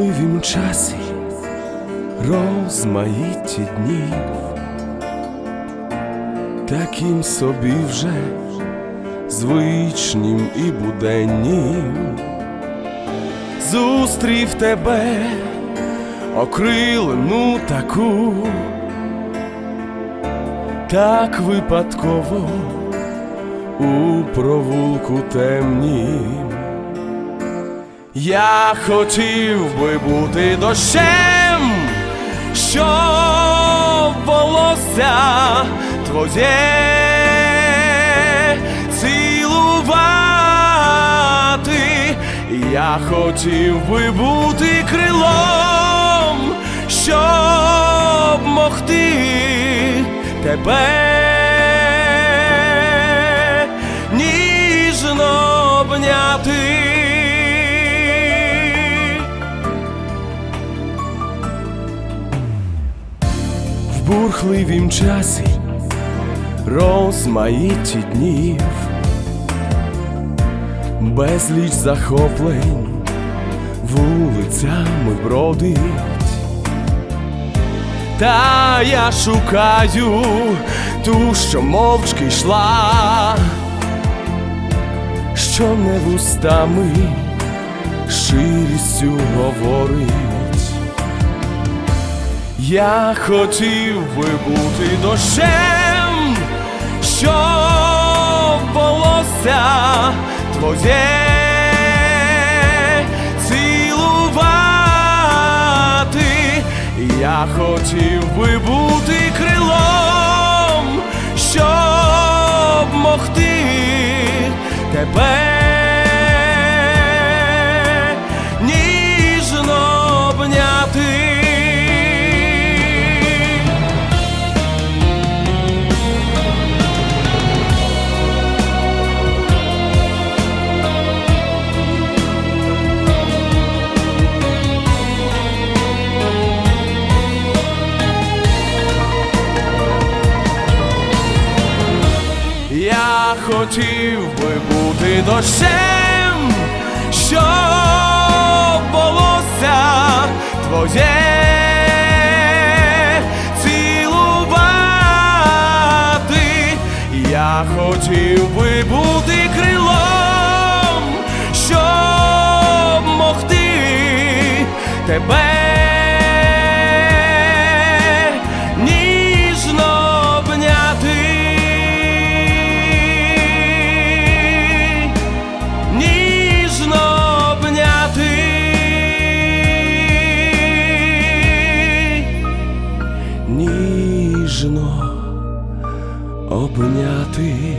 бурхливім часі розмаїтті днів, таким собі вже звичнім і буденнім, зустрів тебе окрилену таку, так випадково у провулку темнім. Я хотів би бути дощем, що волосся твоє цілувати. Я хотів би бути крилом, щоб могти тебе ніжно обняти. Бурхливім часі розмаїтті днів, безліч захоплень вулицями бродить, та я шукаю ту, що мовчки йшла, що не вустами ширістю говорить. Я хотів би бути дощем, що волосся твоє цілувати. Я хотів би бути крилом, щоб могти тебе хотів би бути дощем, що волосся твоє цілувати. Я хотів би бути крилом, щоб могти тебе Ніжно обняти.